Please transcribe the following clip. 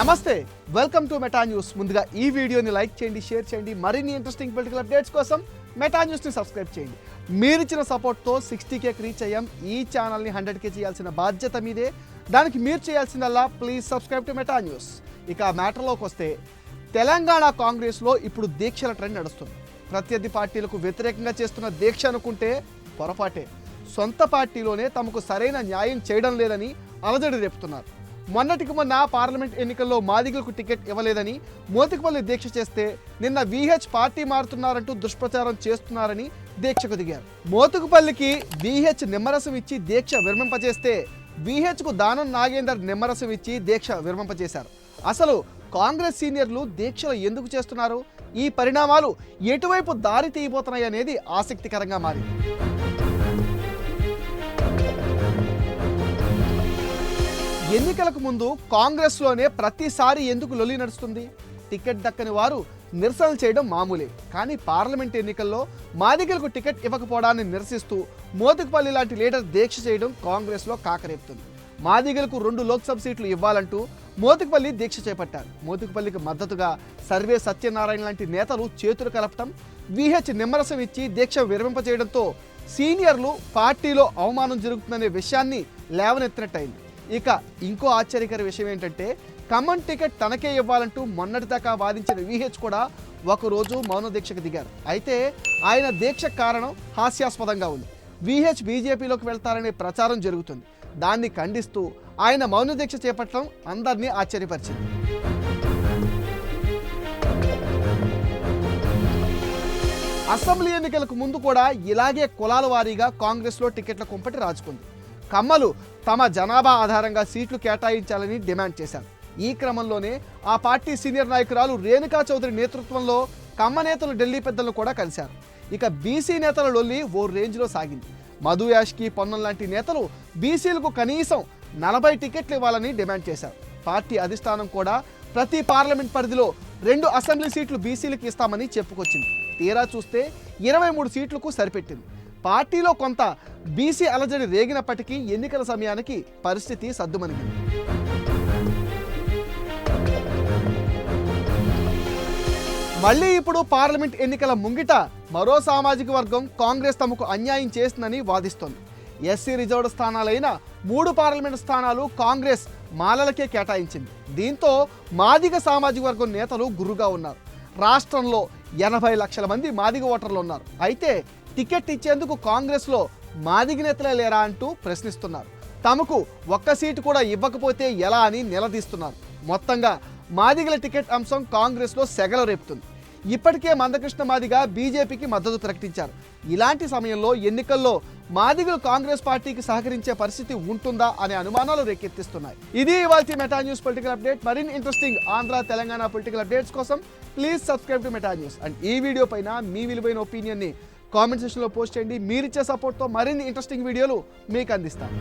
నమస్తే. Welcome to Meta news ముందుగా ఈ వీడియోని లైక్ చేయండి షేర్ చేయండి. మరిన్ని ఇంట్రెస్టింగ్ పొలిటికల్ అప్డేట్స్ కోసం మెటా న్యూస్ని సబ్స్క్రైబ్ చేయండి. మీరిచ్చిన సపోర్ట్తో సిక్స్టీ కేకి రీచ్ అయ్యాం. ఈ ఛానల్ని హండ్రెడ్ కే చేయాల్సిన బాధ్యత మీదే. దానికి మీరు చేయాల్సిందల్లా please subscribe to Meta news ఇక మ్యాటర్లోకి వస్తే తెలంగాణ కాంగ్రెస్లో ఇప్పుడు దీక్షల ట్రెండ్ నడుస్తుంది. ప్రత్యర్థి పార్టీలకు వ్యతిరేకంగా చేస్తున్న దీక్ష అనుకుంటే పొరపాటే. సొంత పార్టీలోనే తమకు సరైన న్యాయం చేయడం లేదని అలజడి రేపుతున్నారు. మొన్నటికి మొన్న పార్లమెంట్ ఎన్నికల్లో మాదిగలకు టికెట్ ఇవ్వలేదని మోతికపల్లి దీక్ష చేస్తే నిన్న విహెచ్ పార్టీ మారుతున్నారంటూ దుష్ప్రచారం చేస్తున్నారని దీక్షకు దిగారు. మోతుకుపల్లికి విహెచ్ నిమ్మరసం ఇచ్చి దీక్ష విరమింపజేస్తే విహెచ్కు దానం నాగేందర్ నిమ్మరసం ఇచ్చి దీక్ష విరమింపజేశారు. అసలు కాంగ్రెస్ సీనియర్లు దీక్షలు ఎందుకు చేస్తున్నారు? ఈ పరిణామాలు ఎటువైపు దారి తీయబోతున్నాయి అనేది ఆసక్తికరంగా మారింది. ఎన్నికలకు ముందు కాంగ్రెస్లోనే ప్రతిసారి ఎందుకు లొలి నడుస్తుంది? టికెట్ దక్కని వారు నిరసనలు చేయడం మామూలే. కానీ పార్లమెంట్ ఎన్నికల్లో మాదిగలకు టికెట్ ఇవ్వకపోవడాన్ని నిరసిస్తూ మోతుకుపల్లి లాంటి లీడర్ దీక్ష చేయడం కాంగ్రెస్లో కాకరేపుతుంది. మాదిగలకు రెండు లోక్సభ సీట్లు ఇవ్వాలంటూ మోతుకుపల్లి దీక్ష చేపట్టారు. మోతుకుపల్లికి మద్దతుగా సర్వే సత్యనారాయణ లాంటి నేతలు చేతులు కలపటం విహెచ్ నిమ్మరసం ఇచ్చి దీక్ష విరమింపచేయడంతో సీనియర్లు పార్టీలో అవమానం జరుగుతుందనే విషయాన్ని లేవనెత్తినట్టయింది. ఇక ఇంకో ఆశ్చర్యకర విషయం ఏంటంటే కమన్ టికెట్ తనకే ఇవ్వాలంటూ మొన్నటిదాకా వాదించిన విహెచ్ కూడా ఒకరోజు మౌన దీక్షకు దిగారు. అయితే ఆయన దీక్ష కారణం హాస్యాస్పదంగా ఉంది. విహెచ్ బీజేపీలోకి వెళ్తారనే ప్రచారం జరుగుతుంది. దాన్ని ఖండిస్తూ ఆయన మౌన దీక్ష చేపట్టడం అందరినీ ఆశ్చర్యపరిచింది. అసెంబ్లీ ఎన్నికలకు ముందు కూడా ఇలాగే కులాల వారీగా కాంగ్రెస్లో టికెట్ల కుంపటి రాజుకుంది. కమ్మలు తమ జనాభా ఆధారంగా సీట్లు కేటాయించాలని డిమాండ్ చేశారు. ఈ క్రమంలోనే ఆ పార్టీ సీనియర్ నాయకురాలు రేణుకా చౌదరి నేతృత్వంలో కమ్మ నేతలు ఢిల్లీ పెద్దలను కూడా కలిశారు. ఇక బీసీ నేతల లొల్లి ఓ రేంజ్లో సాగింది. మధు యాష్కి పొన్నం లాంటి నేతలు బీసీలకు కనీసం నలభై టికెట్లు ఇవ్వాలని డిమాండ్ చేశారు. పార్టీ అధిష్టానం కూడా ప్రతి పార్లమెంట్ పరిధిలో రెండు అసెంబ్లీ సీట్లు బీసీలకు ఇస్తామని చెప్పుకొచ్చింది. తీరా చూస్తే ఇరవై మూడు సీట్లకు సరిపెట్టింది. పార్టీలో కొంత బీసీ అలజడి రేగినప్పటికీ ఎన్నికల సమయానికి పరిస్థితి సద్దుమణిగింది. మళ్ళీ ఇప్పుడు పార్లమెంట్ ఎన్నికల ముంగిట మరో సామాజిక వర్గం కాంగ్రెస్ తమకు అన్యాయం చేస్తుందని వాదిస్తోంది. ఎస్సీ రిజర్వ్డ్ స్థానాలైన మూడు పార్లమెంట్ స్థానాలు కాంగ్రెస్ మాలలకే కేటాయించింది. దీంతో మాదిగ సామాజిక వర్గం నేతలు గురుగా ఉన్నారు. రాష్ట్రంలో ఎనభై లక్షల మంది మాదిగ ఓటర్లు ఉన్నారు. అయితే టికెట్ ఇచ్చేందుకు కాంగ్రెస్లో మాదిగి నేతలే లేరా అంటూ ప్రశ్నిస్తున్నారు. తమకు ఒక్క సీటు కూడా ఇవ్వకపోతే ఎలా అని నిలదీస్తున్నారు. మొత్తంగా మాదిగల టికెట్ అంశం కాంగ్రెస్లో సెగల రేపుతుంది. ఇప్పటికే మందకృష్ణ మాదిగ బీజేపీకి మద్దతు ప్రకటించారు. ఇలాంటి సమయంలో ఎన్నికల్లో మాదిగలు కాంగ్రెస్ పార్టీకి సహకరించే పరిస్థితి ఉంటుందా అనే అనుమానాలు రేకెత్తిస్తున్నాయి. ఇది ఇవాళ మెటా న్యూస్ పొలిటికల్ అప్డేట్. మరిన్ని interesting Andhra Telangana political updates కోసం please subscribe to Meta news. And ఈ వీడియో పైన మీ విలువైన ఒపీనియన్ని కామెంట్ సెక్షన్లో పోస్ట్ చేయండి. మీరిచ్చే సపోర్ట్తో మరిన్ని ఇంట్రెస్టింగ్ వీడియోలు మీకు అందిస్తాను.